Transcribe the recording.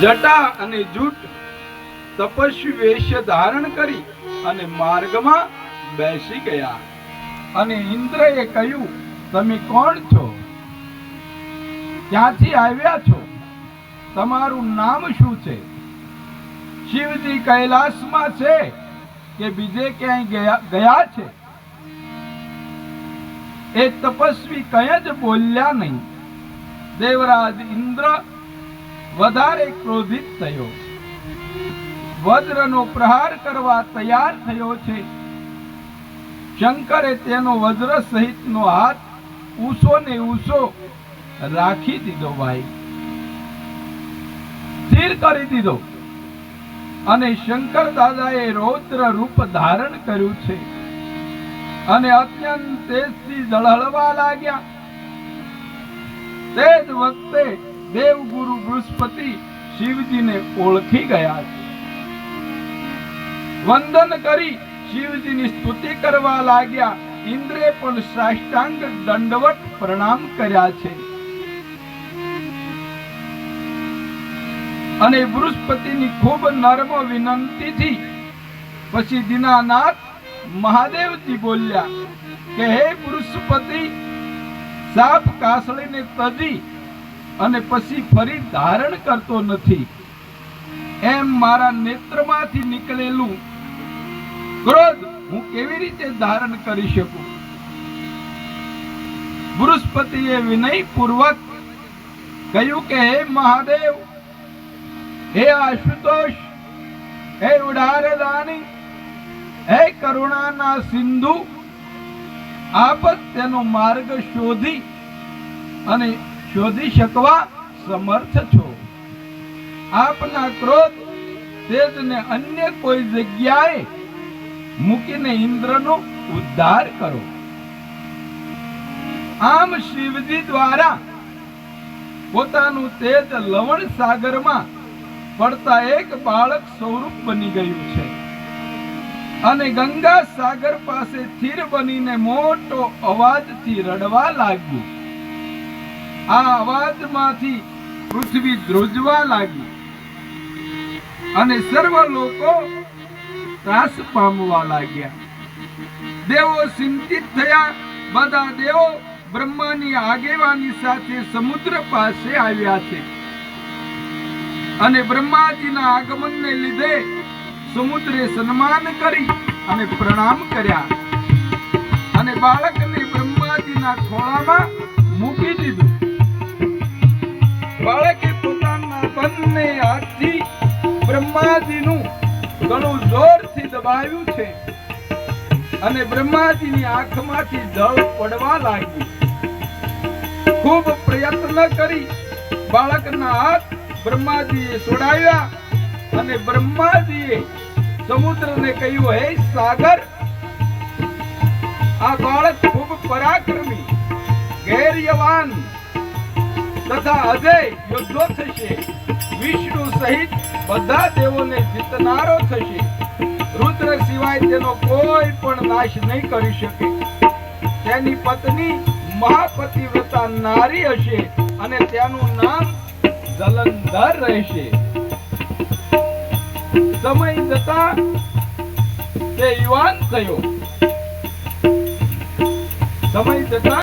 જટા અને જૂટ તપસ્વી વેશ ધારણ કરી અને માર્ગમાં બેસી ગયા. અને ઇન્દ્રએ કહ્યું, તમે કોણ છો? ક્યાંથી આવ્યા છો? તમારું નામ શું છે? શિવજી કૈલાસમાં છે કે બીજે ક્યાંય ગયા ગયા છે? એ તપસ્વી કંઈ જ બોલ્યા નહીં. દેવરાજ ઇન્દ્ર વધારે ક્રોધિત થયો. વજ્રનો પ્રહાર કરવા તૈયાર થયો છે. શંકરે તેનો વજ્ર સહિતનો હાથ ઊંચો ને ઊંચો રાખી દીધો ભાઈ. સ્થિર કરી દીધો. અને શંકર દાદાએ રૌદ્ર રૂપ ધારણ કર્યું છે. અને અત્યંત તેજથી ઝળહળવા લાગ્યા. તે જ વખતે દેવગુરુ બૃહસ્પતિ શિવજીને ઓળખી ગયા છે. વંદન કરી શિવજીની સ્તુતિ કરવા લાગ્યા. ઇન્દ્રે પણ સાષ્ટાંગ દંડવત પ્રણામ કર્યા છે. અને બૃહસ્પતિની ખૂબ નર્મ વિનંતીથી પછી દિનાનાથ મહાદેવજી બોલ્યા કે હે બૃહસ્પતિ, સાપ કાસળીને તજી અને પછી ફરી ધારણ કરતો નથી. એમ મારા નેત્રમાંથી નીકળેલું ક્રોધ હું કેવી રીતે ધારણ કરી શકું? બૃહસ્પતિએ વિનયપૂર્વક કહ્યું કે, હે મહાદેવ, હે આશુતોષ, હે ઉડારદાની, હે કરુણાના સિંધુ, આપ તેનો માર્ગ શોધી અને શોધી શકવા સમર્થ છો. આપના ક્રોધ તેજને અન્ય કોઈ જગ્યાએ મૂકીને ઇન્દ્રનો ઉદ્ધાર કરો. આમ શિવજી દ્વારા પોતાનું તેજ લવણ સાગરમાં પડતા એક બાળક સ્વરૂપ બની ગયું છે. અને ગંગા સાગર પાસે સ્થિર બનીને મોટો અવાજથી રડવા લાગ્યું. આ અવાજમાંથી પૃથ્વી ધ્રુજવા લાગી. અને સર્વ લોકો ત્રાસ પામવા લાગ્યા. દેવો ચિંતિત થયા. બધા દેવો બ્રહ્માની આગેવાની સાથે સમુદ્ર પાસે આવ્યા છે. અને બ્રહ્માજીના આગમનને લીધે સમુદ્રે સન્માન કરી અને પ્રણામ કર્યા. અને બાળકને બ્રહ્માજીના ખોળામાં ગળું જોરથી દબાવ્યું છે. અને બ્રહ્માજીની આંખમાંથી જળ પડવા લાગ્યું. ખૂબ પ્રયત્ન કરી બાળકના હાથ બ્રહ્માજીએ છોડાવ્યા અને બ્રહ્માજીએ સમુદ્રને કહ્યું, હે સાગર, આ બાળક ખૂબ પરાક્રમી, ગૈર્યવાન તથા અજય યોદ્ધો થશે. વિષ્ણુ સહિત બધા દેવોને જીતનારો થશે. રુદ્ર સિવાય તેનો કોઈ પણ નાશ નહીં કરી શકે. તેની પત્ની મહાપતિવ્રતા નારી હશે અને તેનું નામ જલંધર રહેશે. સમય જતા તે યુવાન થયો. સમય જતા